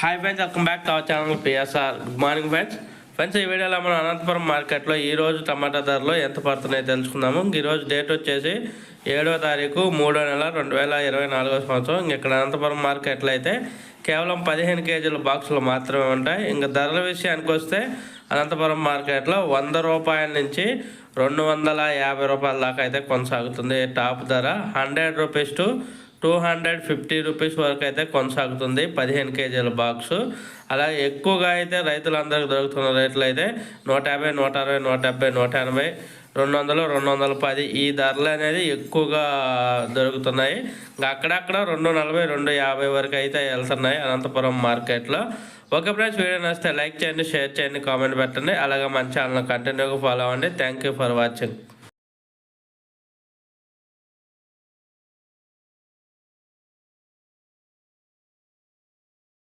Hi friends welcome back to our channel PSR good morning friends friends ఈ వీడియోలో మనం అనంతపురం మార్కెట్లో ఈరోజు టమాటా ధరలు ఎంత పడుతున్నాయో తెలుసుకుందాము. ఈరోజు డేట్ వచ్చేసి ఏడవ తారీఖు మూడో నెల రెండు వేల ఇరవై నాలుగో సంవత్సరం. ఇక్కడ అనంతపురం మార్కెట్లో అయితే కేవలం పదిహేను కేజీల బాక్సులు మాత్రమే ఉంటాయి. ఇంకా ధరల విషయానికి వస్తే అనంతపురం మార్కెట్లో వంద రూపాయల నుంచి రెండు వందల యాభై రూపాయల దాకా అయితే కొనసాగుతుంది. టాప్ ధర hundred rupees to two hundred fifty rupees వరకు అయితే కొనసాగుతుంది పదిహేను కేజీల బాక్సు. అలాగే ఎక్కువగా అయితే రైతులందరికీ దొరుకుతున్న రేట్లు అయితే నూట యాభై నూట అరవై నూట డెబ్బై నూట ఎనభై రెండు వందలు రెండు వందల పది ఈ ధరలు అనేది ఎక్కువగా దొరుకుతున్నాయి. ఇంకా అక్కడక్కడ రెండు నలభై రెండు యాభై వరకు అయితే వెళ్తున్నాయి అనంతపురం మార్కెట్లో. ఓకే ఫ్రెండ్స్ వీడియో నచ్చితే లైక్ చేయండి షేర్ చేయండి కామెంట్ పెట్టండి. అలాగే మన ఛానల్ కంటిన్యూగా ఫాలో అవ్వండి. Thank you for watching.